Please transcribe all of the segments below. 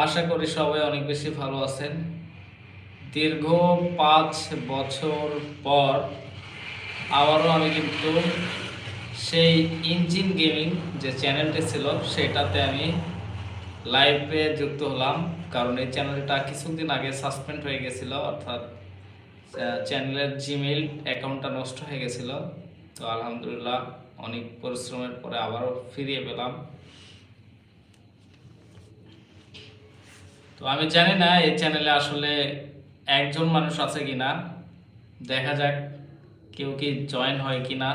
আশা করি সবাই অনেক বেশি ভালো আছেন। দীর্ঘ পাঁচ বছর পর আবারও আমি কিন্তু সেই ইঞ্জিন গেমিং যে চ্যানেলটি ছিল, সেটাতে আমি লাইভে যুক্ত হলাম। কারণ এই চ্যানেলটা কিছুদিন আগে সাসপেন্ড হয়ে গেছিল, অর্থাৎ চ্যানেলের জিমেইল অ্যাকাউন্টটা নষ্ট হয়ে গেছিল। তো আলহামদুলিল্লাহ, অনেক পরিশ্রমের পরে আবারও ফিরিয়ে পেলাম। তো আমি জানি না এই চ্যানেলে আসলে একজন মানুষ আছে কি না দেখা যাক কেউ কি জয়েন হয় কি না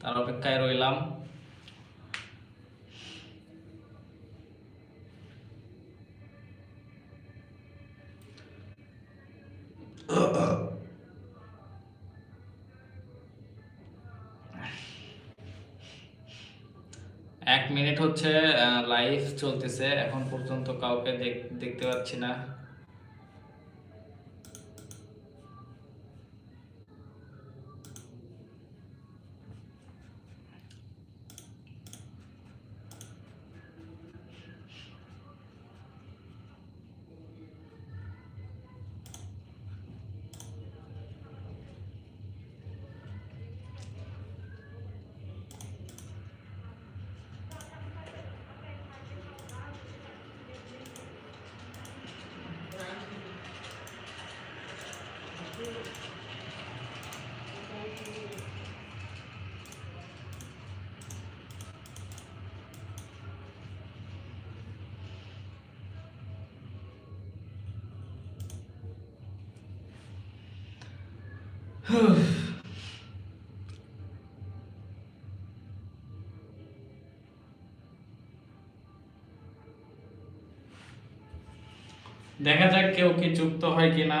তার অপেক্ষায় রইলাম। এক মিনিট হচ্ছে লাইভ চলতেছে। এখন পর্যন্ত কাউকে দেখ- দেখতে পাচ্ছি না। দেখা যাক কেউ কি যুক্ত হয় কিনা।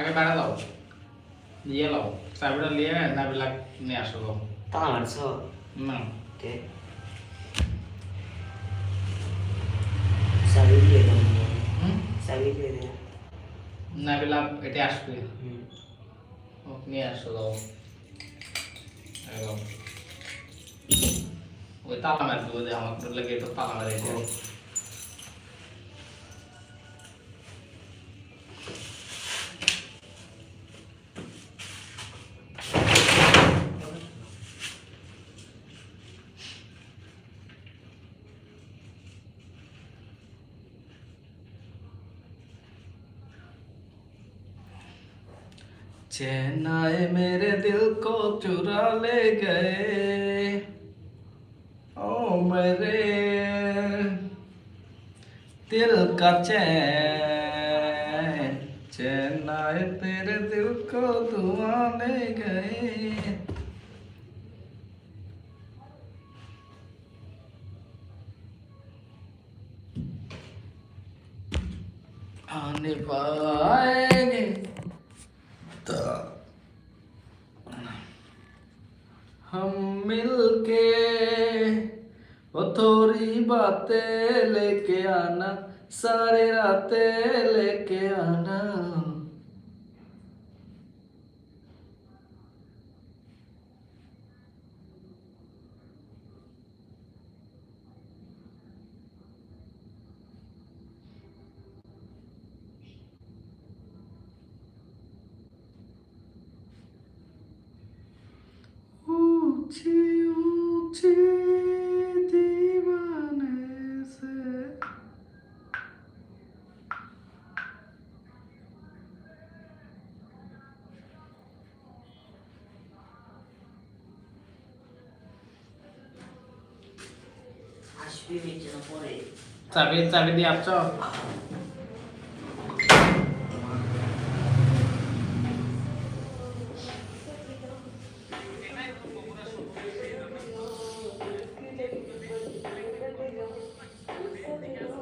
আগে বেড়া দাও। নিয়ে লাও চাবিটা নিয়ে নাবিলাক নিয়ে আসো গো। তালা মারছ? না। তে চাবি দিয়ে দাও হুম? চাবি দিয়ে দে। নাবিলাক এটা আসবে। হুম। নিয়ে আসো দাও ওই তালা মার দিব যে আমার লাগে তো তালা মারে चैन आए मेरे दिल को चुरा ले गए। ओ मेरे दिल का चैन चैन आए तेरे दिल को धुआँ ले गए। आने पाएँगे। हम मिलके वो थोड़ी बातें लेके आना सारे रातें लेके आना। চাবি চাবি দিয়ে আসছ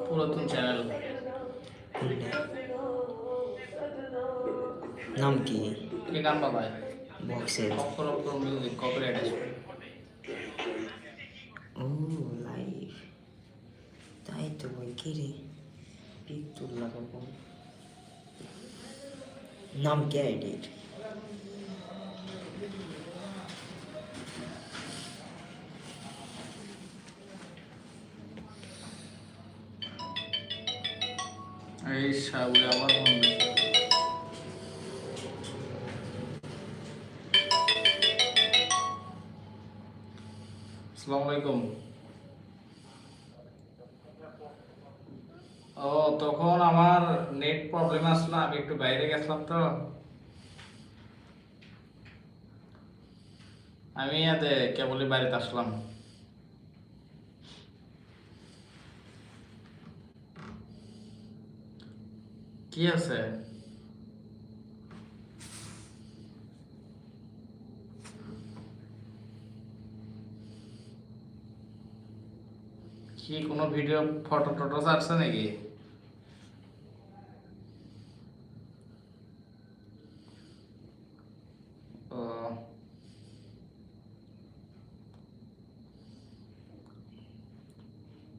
পুরাতন চ্যানেল নাম কি? কে গান বাবায় বক্সের। অক্ষর অক্ষর মিউজিক কপিরাইট আসবে ও লাইভ তাই তো বই কি রে? পিক তুললা কখন? নাম কি আইডির এই ফোন আসসালামু আলাইকুম। ও, তখন আমার নেট প্রবলেম আসলো, আমি একটু বাইরে গেছিলাম তো। আমি এতে কেবলই বাড়িতে আসলাম। কি আছে? কি, কোনো ভিডিও ফটো টটো ছাড়ছে নাকি ও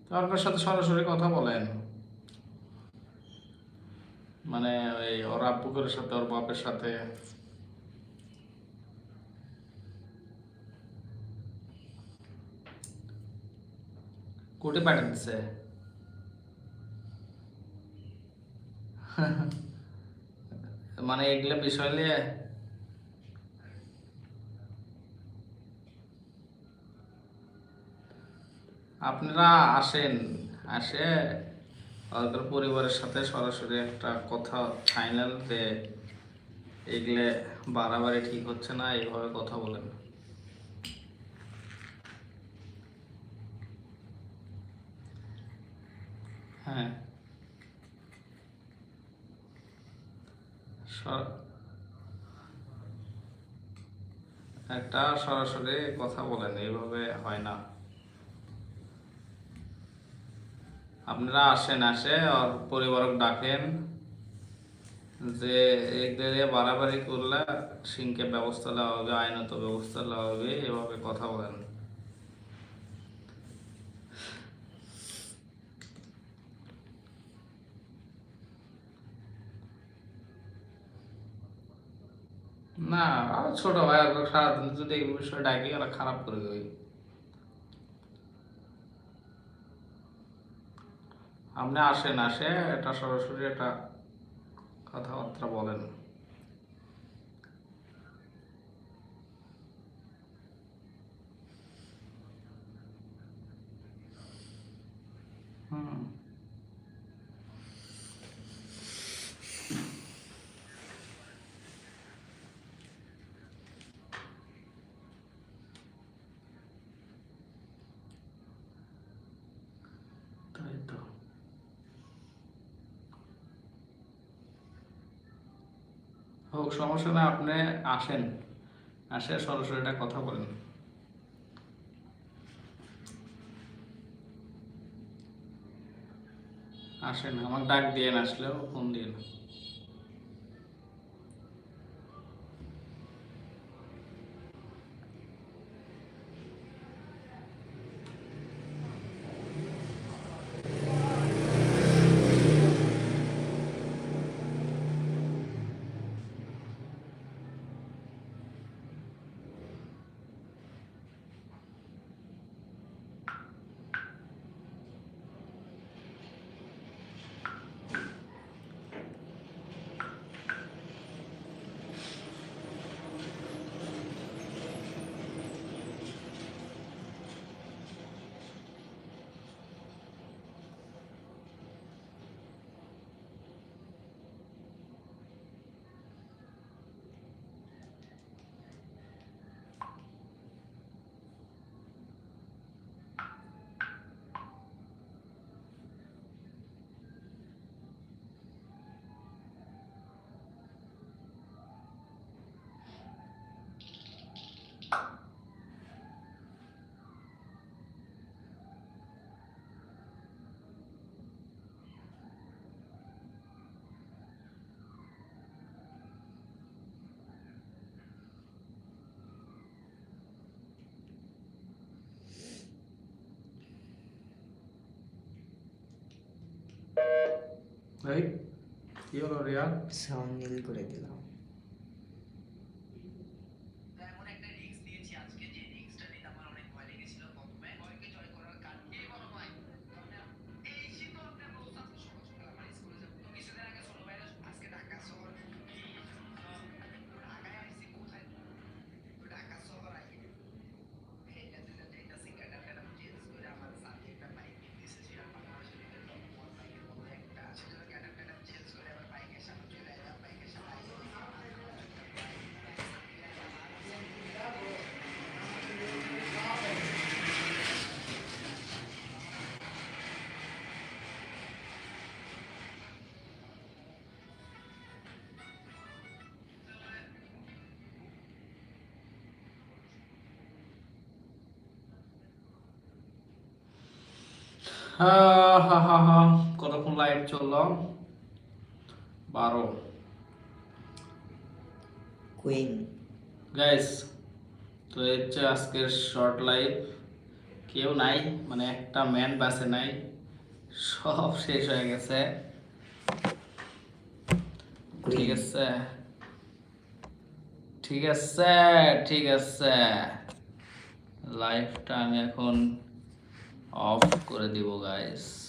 তার সাথে সরাসরি কথা বলেন। মানে ওই ওর আব্বুকের সাথে, ওর বাপের সাথে। কোটে পাঠিয়ে দিচ্ছে মানে এগুলো বিষয় নিয়ে আপনারা আসেন, আসে ওদের পরিবারের সাথে সরাসরি একটা কথা ফাইনাল যে এগুলো বাড়াবাড়ি ঠিক হচ্ছে না, এইভাবে কথা বলেন। হ্যাঁ। একটা সরাসরি কথা বলেন, এইভাবে হয় না। আপনারা আসেন, আসে আর পরিবারক ডাকেন যে এদের বাড়াবাড়ি করলে সিংকে ব্যবস্থা নেওয়া হবে, আইনত ব্যবস্থা নেওয়া হবে, এভাবে কথা বলেন। না ছোট ভাই সারাদিন যদি এই বিষয়ে ডাকি, ওরা খারাপ করে দেবে। আপনি আসেন আসে এটা সরাসরি এটা কথাবার্তা বলেন। হোক, সমস্যা না আপনি আসেন। আসে সরাসরি একটা কথা বলেন। আসেন, আমার ডাক দিয়ে আসলেও ফোন দিয়ে এই কি হলো রিয়াদ সাউন্ড নীল করে দিলাম। কতক্ষণ লাইভ চলল? বারো। কুইন গাইস তো এই হচ্ছে আজকের শর্ট লাইভ কেউ নাই মানে একটা ম্যান বাসে নাই। সব শেষ হয়ে গেছে। ঠিক আছে। ঠিক আছে ঠিক আছে। লাইভটা আমি এখন অফ করে দিব গাইস